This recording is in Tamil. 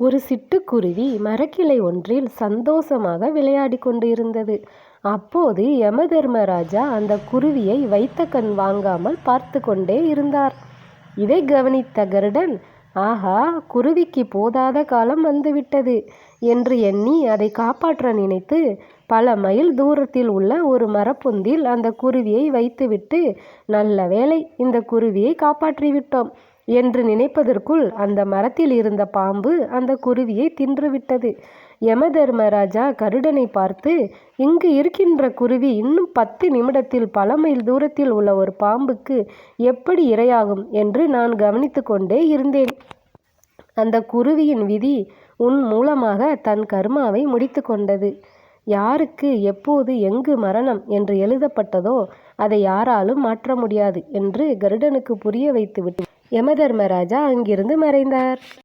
ஒரு சிட்டுக்குருவி மரக்கிளை ஒன்றில் சந்தோஷமாக விளையாடிக் கொண்டிருந்தது. அப்போது யமதர்மராஜா அந்த குருவியை வைத்த கண் வாங்காமல் பார்த்து கொண்டே இருந்தார். இதை கவனித்த கருடன் ஆகா குருவிக்கு போதாத காலம் வந்துவிட்டது என்று எண்ணி அதை காப்பாற்ற நினைத்து பல மைல் தூரத்தில் உள்ள ஒரு மரப்பொந்தில் அந்த குருவியை வைத்துவிட்டு நல்ல வேளை இந்த குருவியை காப்பாற்றிவிட்டோம் என்று நினைப்பதற்குள் அந்த மரத்தில் இருந்த பாம்பு அந்த குருவியை தின்றுவிட்டது. யமதர்மராஜா கருடனை பார்த்து இங்கு இருக்கின்ற குருவி இன்னும் பத்து நிமிடத்தில் பல மைல் தூரத்தில் உள்ள ஒரு பாம்புக்கு எப்படி இரையாகும் என்று நான் கவனித்து கொண்டே இருந்தேன். அந்த குருவியின் விதி உன் மூலமாக தன் கர்மாவை முடித்து கொண்டது. யாருக்கு எப்போது எங்கு மரணம் என்று எழுதப்பட்டதோ அதை யாராலும் மாற்ற முடியாது என்று கருடனுக்கு புரிய வைத்துவிட்டு யமதர்மராஜா அங்கிருந்து மறைந்தார்.